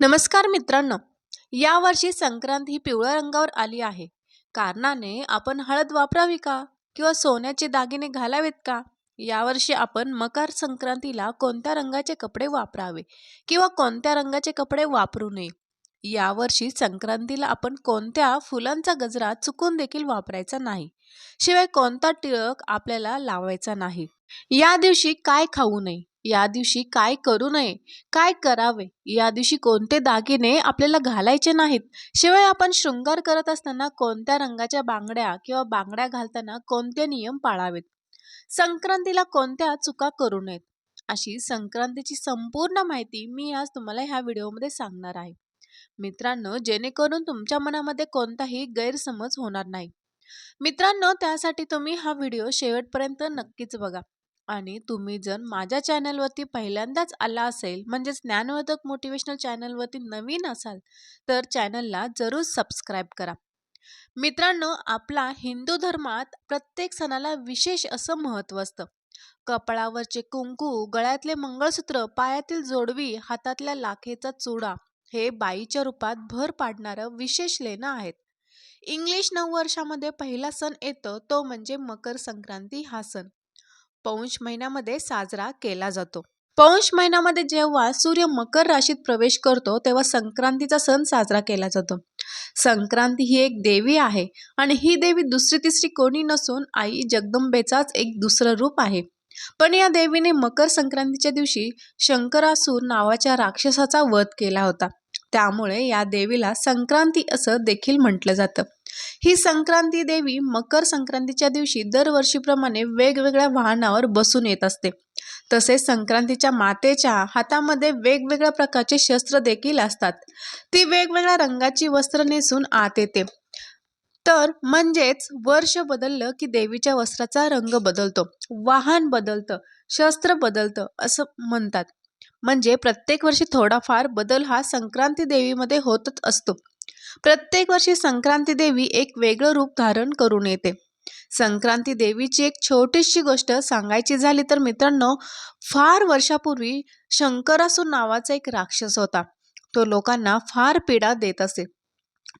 नमस्कार मित्रांनो. यावर्षी संक्रांत ही पिवळ्या रंगावर आली आहे. कारणाने आपण हळद वापरावी का? किंवा सोन्याचे दागिने घालावेत का? यावर्षी आपण मकर संक्रांतीला कोणत्या रंगाचे कपडे वापरावे? किंवा कोणत्या रंगाचे कपडे वापरू नये? यावर्षी संक्रांतीला आपण कोणत्या फुलांचा गजरा चुकून देखील वापरायचा नाही? शिवाय कोणता टिळक आपल्याला लावायचा नाही? या दिवशी काय खाऊ नये? या दिवशी काय करू नये काय करावे या दिवशी कोणते दागिने आपल्याला घालायचे नाहीत. शिवाय आपण शृंगार करत असताना कोणत्या रंगाच्या बांगड्या किंवा बांगड्या घालताना कोणते नियम पाळावेत? संक्रांतीला कोणत्या चुका करू नयेत? अशी संक्रांतीची संपूर्ण माहिती मी आज तुम्हाला ह्या व्हिडिओमध्ये सांगणार आहे. मित्रांनो जेणेकरून तुमच्या मनामध्ये कोणताही गैरसमज होणार नाही. मित्रांनो त्यासाठी तुम्ही हा व्हिडिओ शेवटपर्यंत नक्कीच बघा. आणि तुम्ही जर माझ्या चॅनलवरती पहिल्यांदाच आला असेल म्हणजेच ज्ञानवर्धक मोटिवेशनल चॅनलवरती नवीन असाल तर चॅनलला जरूर सबस्क्राईब करा. मित्रांनो आपला हिंदू धर्मात प्रत्येक सणाला विशेष असं महत्त्व असतं. कपाळावरचे कुंकू गळ्यातले मंगळसूत्र पायातील जोडवी हातातल्या लाखेचा चुडा हे बाईच्या रूपात भर पाडणारं विशेष लेणं आहेत. इंग्लिश नऊ वर्षामध्ये पहिला सण येतो तो म्हणजे मकर संक्रांती हा सण. पौष महिन्यामध्ये साजरा केला जातो. पौष महिन्यामध्ये जेव्हा सूर्य मकर राशीत प्रवेश करतो तेव्हा संक्रांतीचा सण साजरा केला जातो. संक्रांती ही एक देवी आहे आणि ही देवी दुसरी तिसरी कोणी नसून आई जगदंबेचाच एक दुसरं रूप आहे. पण या देवीने मकर संक्रांतीच्या दिवशी शंकरासूर नावाच्या राक्षसाचा वध केला होता. त्यामुळे या देवीला संक्रांती असं देखील म्हटलं जातं. ही संक्रांती देवी मकर संक्रांतीच्या दिवशी दरवर्षीप्रमाणे वेगवेगळ्या वाहनावर बसून येत असते. तसेच संक्रांतीच्या मातेच्या हातामध्ये वेगवेगळ्या प्रकारचे शस्त्र देखील असतात. ती वेगवेगळ्या रंगाची वस्त्र नेसून आत येते. तर म्हणजेच वर्ष बदललं की देवीच्या वस्त्राचा रंग बदलतो. वाहन बदलतं शस्त्र बदलतं असं म्हणतात. म्हणजे प्रत्येक वर्षी थोडाफार बदल हा संक्रांती देवीमध्ये होतच असतो. प्रत्येक वर्षी संक्रांती देवी एक वेगळं रूप धारण करून येते. संक्रांती देवीची एक छोटीशी गोष्ट सांगायची झाली तर मित्रांनो फार वर्षापूर्वी शंकरासूर नावाचा एक राक्षस होता. तो लोकांना फार पीडा देत असे.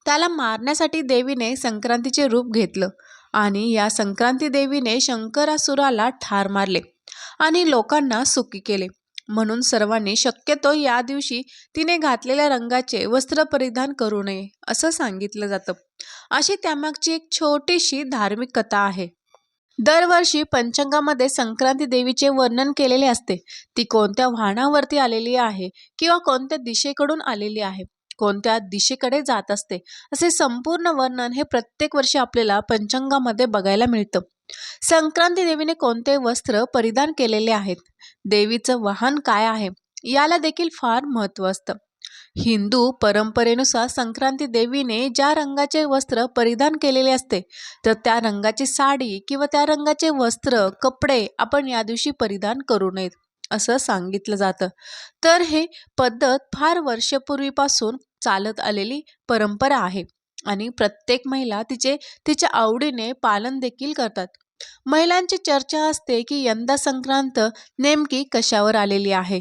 त्याला मारण्यासाठी देवीने संक्रांतीचे रूप घेतलं आणि या संक्रांती देवीने शंकरासुराला ठार मारले आणि लोकांना सुखी केले. म्हणून सर्वांनी शक्यतो या दिवशी तिने घातलेल्या रंगाचे वस्त्र परिधान करू नये असं सांगितलं जातं. अशी त्यामागची एक छोटीशी धार्मिक कथा आहे. दरवर्षी पंचांगामध्ये संक्रांती देवीचे वर्णन केलेले असते. ती कोणत्या वाहनावरती आलेली आहे किंवा कोणत्या दिशेकडून आलेली आहे कोणत्या दिशेकडे जात असते असे संपूर्ण वर्णन हे प्रत्येक वर्षी आपल्याला पंचांगामध्ये बघायला मिळतं. संक्रांती देवीने कोणते वस्त्र परिधान केलेले आहेत? देवीचं वाहन काय आहे? याला देखील फार महत्त्व असतं. हिंदू परंपरेनुसार संक्रांती देवीने ज्या रंगाचे वस्त्र परिधान केलेले असते तर त्या रंगाची साडी किंवा त्या रंगाचे वस्त्र कपडे आपण या दिवशी परिधान करू नयेत असं सांगितलं जातं. तर हे पद्धत फार वर्षपूर्वीपासून चालत आलेली परंपरा आहे. आणि प्रत्येक महिला तिचे तिच्या आवडीने पालन देखील करतात. महिलांची चर्चा असते की यंदा संक्रांत नेमकी कशावर आलेली आहे?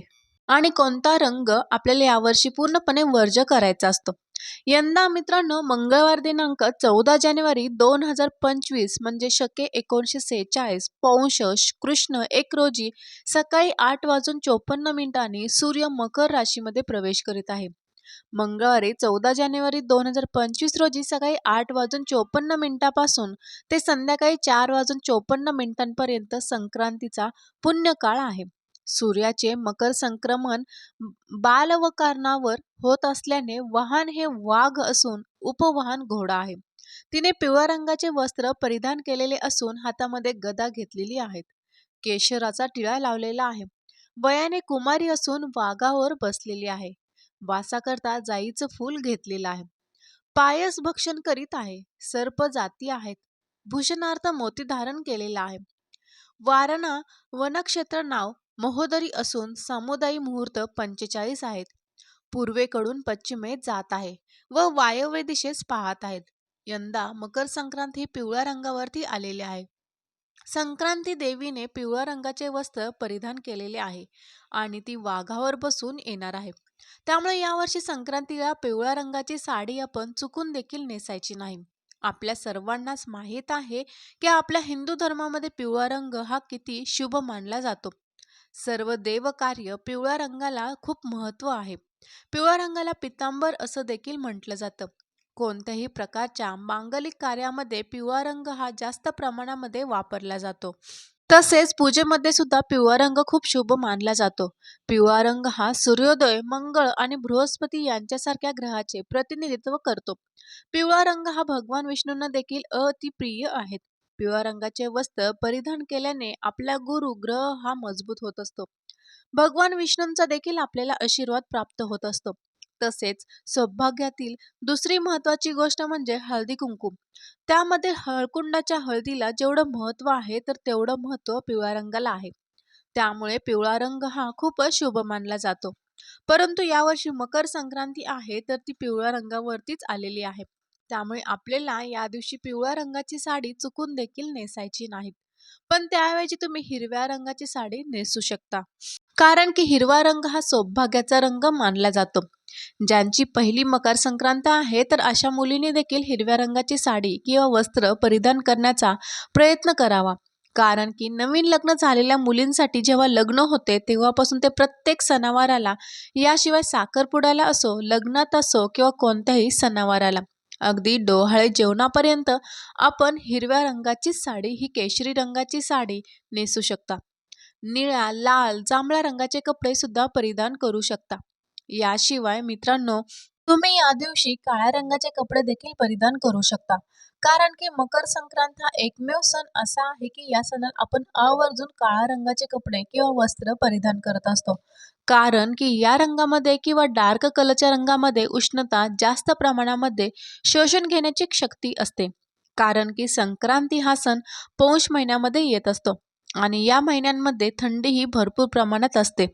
आणि कोणता रंग आपल्याला यावर्षी पूर्णपणे वर्ज करायचा असतो? यंदा मित्रांनो मंगळवार दिनांक चौदा जानेवारी दोन हजार पंचवीस म्हणजे शके एकोणीसशे सेहेचाळीस पौंश कृष्ण एक रोजी सकाळी आठ वाजून चोपन्न मिनिटांनी सूर्य मकर राशीमध्ये प्रवेश करीत आहे. मंगळवारी चौदा जानेवारी दोन हजार पंचवीस रोजी सकाळी आठ वाजून चोपन्न मिनिटापासून ते संध्याकाळी चार वाजून चोपन्न मिनिटांपर्यंत संक्रांतीचा पुण्यकाळ आहे. सूर्याचे मकर संक्रमण बालवकारणावर होत असल्याने वाहन हे वाघ असून उपवाहन घोडा आहे. तिने पिवळ्या रंगाचे वस्त्र परिधान केलेले असून हातामध्ये गदा घेतलेली आहेत. केशराचा टिळा लावलेला आहे. वयाने कुमारी असून वाघावर बसलेली आहे. वासाकरता जाईचं फूल घेतलेलं आहे. पायस भक्षण करीत आहे. सर्प जाती आहेत. भूषणार्थ मोती धारण केलेला आहे. वारणा वनक्षेत्र नाव महोदरी असून सामुदायी मुहूर्त पंचेचाळीस आहेत. पूर्वेकडून पश्चिमेत जात आहे व वायव्य दिशेस पाहत आहेत. यंदा मकर संक्रांत ही पिवळ्या रंगावरती आलेली आहे. संक्रांती देवीने पिवळ्या रंगाचे वस्त्र परिधान केलेले आहे आणि ती वाघावर बसून येणार आहे. त्यामुळे यावर्षी संक्रांतीला पिवळ्या रंगाची साडी आपण चुकून देखील नेसायची नाही. आपल्या सर्वांनाच माहीत आहे की आपल्या हिंदू धर्मामध्ये पिवळा रंग हा किती शुभ मानला जातो. सर्व देवकार्य पिवळ्या रंगाला खूप महत्त्व आहे. पिवळ्या रंगाला पितांबर असं देखील म्हटलं जातं. कोणत्याही प्रकारच्या मांगलिक कार्यामध्ये पिवळा रंग हा जास्त प्रमाणामध्ये वापरला जातो. तसेच पूजेमध्ये सुद्धा पिवळा रंग खूप शुभ मानला जातो. पिवळा रंग हा सूर्योदय मंगळ आणि बृहस्पती यांच्यासारख्या ग्रहाचे प्रतिनिधित्व करतो. पिवळा रंग हा भगवान विष्णूंना देखील अतिप्रिय आहेत. पिवळ्या रंगाचे वस्त्र परिधान केल्याने आपला गुरु ग्रह हा मजबूत होत असतो. भगवान विष्णूंचा देखील आपल्याला आशीर्वाद प्राप्त होत असतो. तसेच सौभाग्यातील दुसरी महत्वाची गोष्ट म्हणजे हळदी कुंकू. त्यामध्ये हळकुंडाच्या हळदीला जेवढं महत्त्व आहे तर तेवढं महत्त्व पिवळ्या रंगाला आहे. त्यामुळे पिवळा रंग हा खूपच शुभ मानला जातो. परंतु यावर्षी मकर संक्रांती आहे तर ती पिवळ्या रंगावरतीच आलेली आहे. त्यामुळे आपल्याला या दिवशी पिवळ्या रंगाची साडी चुकून देखील नेसायची नाही पण त्याऐवजी तुम्ही हिरव्या रंगाची साडी नेसू शकता. कारण की हिरवा रंग हा सौभाग्याचा रंग मानला जातो. ज्यांची पहिली मकर संक्रांत आहे तर अशा मुलीने देखील हिरव्या रंगाची साडी किंवा वस्त्र परिधान करण्याचा प्रयत्न करावा. कारण की नवीन लग्न झालेल्या मुलींसाठी जेव्हा लग्न होते तेव्हापासून ते प्रत्येक सणावाराला याशिवाय साखरपुड्याला असो लग्नात असो किंवा कोणत्याही सणावाराला अगदी डोहाळे जेवणापर्यंत आपण हिरव्या रंगाची साडी ही केशरी रंगाची साडी नेसू शकता. निळ्या लाल जांभळ्या रंगाचे कपडे सुद्धा परिधान करू शकता. याशिवाय मित्रांनो तुम्ही या दिवशी काळ्या रंगाचे कपडे देखील परिधान करू शकता. कारण की मकर संक्रांत हा एकमेव सण असा आहे की या सणात आपण आवर्जून काळ्या रंगाचे कपडे किंवा वस्त्र परिधान करत असतो. कारण की या रंगामध्ये किंवा डार्क कलरच्या रंगामध्ये उष्णता जास्त प्रमाणामध्ये शोषण घेण्याची शक्ती असते. कारण की संक्रांती हा सण पौष महिन्यामध्ये येत असतो आणि या महिन्यांमध्ये थंडीही भरपूर प्रमाणात असते.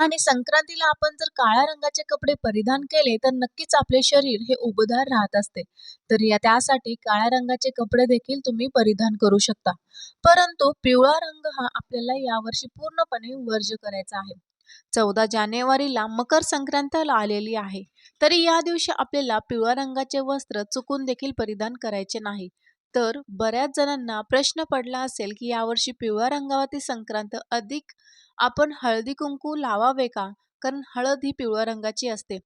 आणि संक्रांतीला आपण जर काळ्या रंगाचे कपडे परिधान केले तर नक्कीच आपले शरीर हे उबदार राहत असते. तर या त्यासाठी काळ्या रंगाचे कपडे देखील तुम्ही परिधान करू शकता. परंतु पिवळा रंग हा आपल्याला यावर्षी पूर्णपणे वर्ज करायचा आहे. चौदा जानेवारीला मकर संक्रांतीला आलेली आहे. तरी या दिवशी आपल्याला पिवळ्या रंगाचे वस्त्र चुकून देखील परिधान करायचे नाही. तर बऱ्याच जणांना प्रश्न पडला असेल की यावर्षी पिवळ्या रंगावरती संक्रांत अधिक आपण हळदी कुंकू लावावे का? कारण हळद ही पिवळ्या रंगाची असते.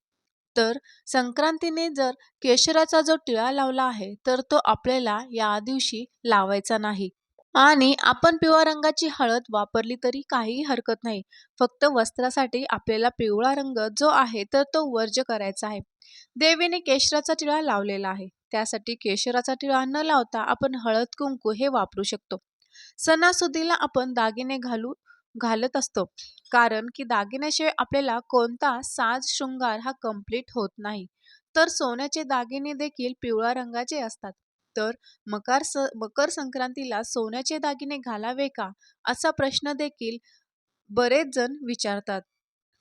तर संक्रांतीने जर केशराचा जो टिळा लावला आहे तर तो आपल्याला या दिवशी लावायचा नाही. आणि आपण पिवळ्या रंगाची हळद वापरली तरी काहीही हरकत नाही. फक्त वस्त्रासाठी आपल्याला पिवळा रंग जो आहे तर तो वर्ज करायचा आहे. देवीने केशराचा टिळा लावलेला आहे. त्यासाठी केशराचा टिळा न लावता आपण हळद कुंकू हे वापरू शकतो. सणासुदीला आपण दागिने घालू घालत असतो. कारण की दागिन्याशिवाय आपल्याला कोणता साज शृंगार हा कंप्लीट होत नाही. तर सोन्याचे दागिने देखील पिवळ्या रंगाचे असतात. तर मकर स मकर संक्रांतीला सोन्याचे दागिने घालावे का? असा प्रश्न देखील बरेच जण विचारतात.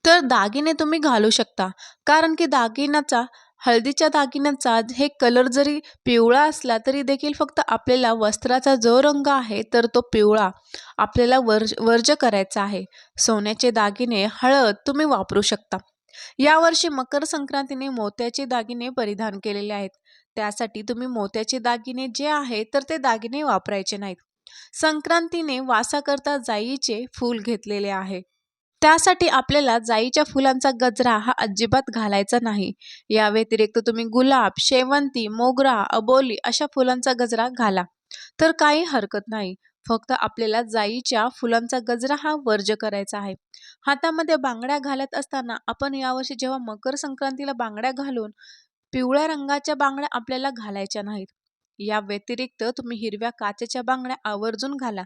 तर दागिने तुम्ही घालू शकता. कारण की दागिन्याचा हळदीच्या दागिन्याचा हे कलर जरी पिवळा असला तरी देखील फक्त आपल्याला वस्त्राचा जो रंग आहे तर तो पिवळा आपल्याला वर्ज वर्ज करायचा आहे. सोन्याचे दागिने हळद तुम्ही वापरू शकता. यावर्षी मकर संक्रांतीने मोत्याचे दागिने परिधान केलेले आहेत. त्यासाठी तुम्ही मोत्याचे दागिने जे आहे तर ते दागिने वापरायचे नाहीत. संक्रांतीने वासाकरता जाईचे फूल घेतलेले आहे. त्यासाठी आपल्याला जाईच्या फुलांचा गजरा हा अजिबात घालायचा नाही. या व्यतिरिक्त तुम्ही गुलाब शेवंती मोगरा अबोली अशा फुलांचा गजरा घाला. तर काही हरकत नाही. फक्त आपल्याला जाईच्या फुलांचा गजरा हा वर्ज करायचा आहे. हातामध्ये बांगड्या घालत असताना आपण यावर्षी जेव्हा मकर संक्रांतीला बांगड्या घालून पिवळ्या रंगाच्या बांगड्या आपल्याला घालायच्या नाहीत. या व्यतिरिक्त तुम्ही हिरव्या काचेच्या बांगड्या आवर्जून घाला.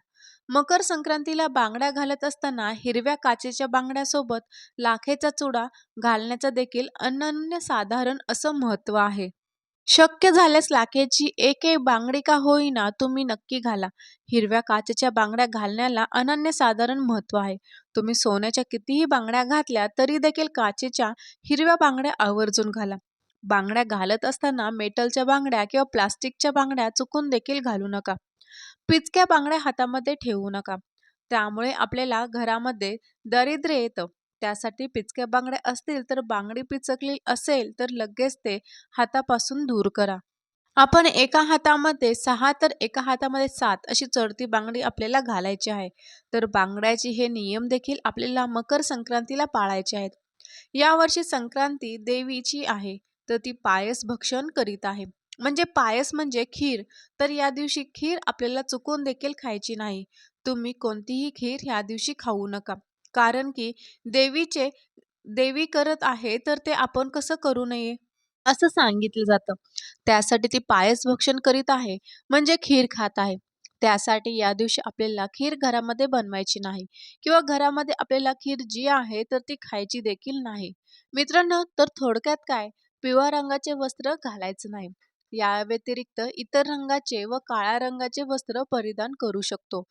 मकर संक्रांतीला बांगड्या घालत असताना हिरव्या काचेच्या बांगड्यासोबत लाखेचा चुडा घालण्याचा देखील अनन्य साधारण असं महत्त्व आहे. शक्य झाल्यास लाखेची एक एक बांगडी का होईना तुम्ही नक्की घाला. हिरव्या काचेच्या बांगड्या घालण्याला अनन्यसाधारण महत्त्व आहे. तुम्ही सोन्याच्या कितीही बांगड्या घातल्या तरी देखील काचेच्या हिरव्या बांगड्या आवर्जून घाला. बांगड्या घालत असताना मेटलच्या बांगड्या किंवा प्लास्टिकच्या बांगड्या चुकून देखील घालू नका. पिचक्या बांगड्या हातामध्ये ठेवू नका. त्यामुळे आपल्याला घरामध्ये दरिद्र येतं. त्यासाठी पिचक्या बांगड्या असतील तर बांगडी पिचकली असेल तर लगेच ते हातापासून दूर करा. आपण एका हातामध्ये सहा तर एका हातामध्ये सात अशी चढती बांगडी आपल्याला घालायची आहे. तर बांगड्याचे हे नियम देखील आपल्याला मकर संक्रांतीला पाळायचे आहेत. यावर्षी संक्रांती देवीची आहे. तर ती पायस भक्षण करीत आहे. म्हणजे पायस म्हणजे खीर. तर या दिवशी खीर आपल्याला चुकून देखील खायची नाही. तुम्ही कोणतीही खीर ह्या दिवशी खाऊ नका. कारण की देवीचे देवी करत आहे तर ते आपण कसं करू नये? असं सांगितलं जातं. त्यासाठी ती पायस भक्षण करीत आहे. म्हणजे खीर खात आहे. त्यासाठी या दिवशी आपल्याला खीर घरामध्ये बनवायची नाही. किंवा घरामध्ये आपल्याला खीर जी आहे तर ती खायची देखील नाही. मित्रांनो तर थोडक्यात काय? पिवळ्या रंगाचे वस्त्र घालायचं नाही. या व्यतिरिक्त इतर रंगाचे व काळ्या रंगाचे वस्त्र परिधान करू शकतो.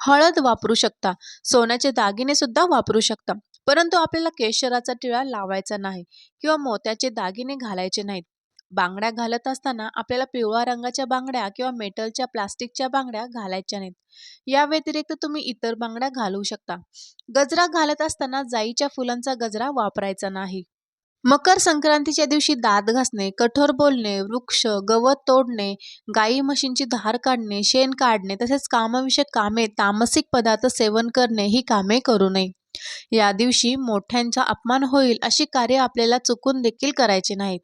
हळद वापरू शकता. सोन्याचे दागिने सुद्धा वापरू शकता. परंतु आपल्याला केशराचा टिळा लावायचा नाही किंवा मोत्याचे दागिने घालायचे नाहीत. बांगड्या घालत असताना आपल्याला पिवळ्या रंगाच्या बांगड्या किंवा मेटलच्या प्लास्टिकच्या बांगड्या घालायच्या नाहीत. या व्यतिरिक्त तुम्ही इतर बांगड्या घालू शकता. गजरा घालत असताना जाईच्या फुलांचा गजरा वापरायचा नाही. मकर संक्रांतीच्या दिवशी दात घासणे कठोर बोलणे वृक्ष गवत तोडणे गाई म्हशींची धार काढणे शेण काढणे तसेच कामविषयक कामे तामसिक पदार्थ सेवन करणे ही कामे करू नये. या दिवशी मोठ्यांचा अपमान होईल अशी कार्य आपल्याला चुकून देखील करायचे नाहीत.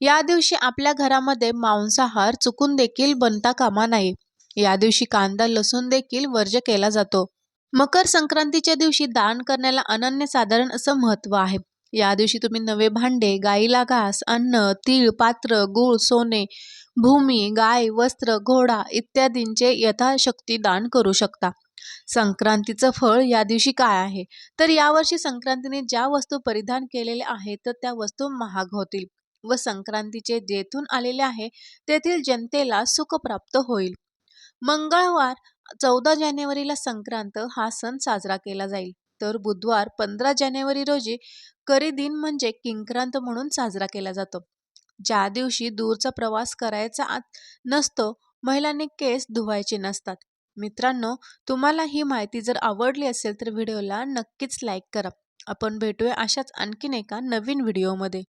या दिवशी आपल्या घरामध्ये मांसाहार चुकून देखील बनता कामा नये. या दिवशी कांदा लसूण देखील वर्ज्य केला जातो. मकर संक्रांतीच्या दिवशी दान करण्याला अनन्यसाधारण असं महत्त्व आहे. या दिवशी तुम्ही नवे भांडे गाईला घास अन्न तीळ पात्र गूळ सोने भूमी गाय वस्त्र घोडा इत्यादींचे यथाशक्ती दान करू शकता. संक्रांतीचं फळ या दिवशी काय आहे? तर यावर्षी संक्रांतीने ज्या वस्तू परिधान केलेल्या आहेत तर त्या वस्तू महाग होतील व संक्रांतीचे जेथून आलेले आहे तेथील जनतेला सुख प्राप्त होईल. मंगळवार चौदा जानेवारीला संक्रांत हा सण साजरा केला जाईल. तर बुधवार पंधरा जानेवारी रोजी करी दिन म्हणजे किंक्रांत म्हणून साजरा केला जातो. ज्या दिवशी दूरचा प्रवास करायचा नसतो महिलांनी केस धुवायचे नसतात. मित्रांनो तुम्हाला ही माहिती जर आवडली असेल तर व्हिडिओला नक्कीच लाईक करा. आपण भेटूया अशाच आणखीन एका नवीन व्हिडिओमध्ये.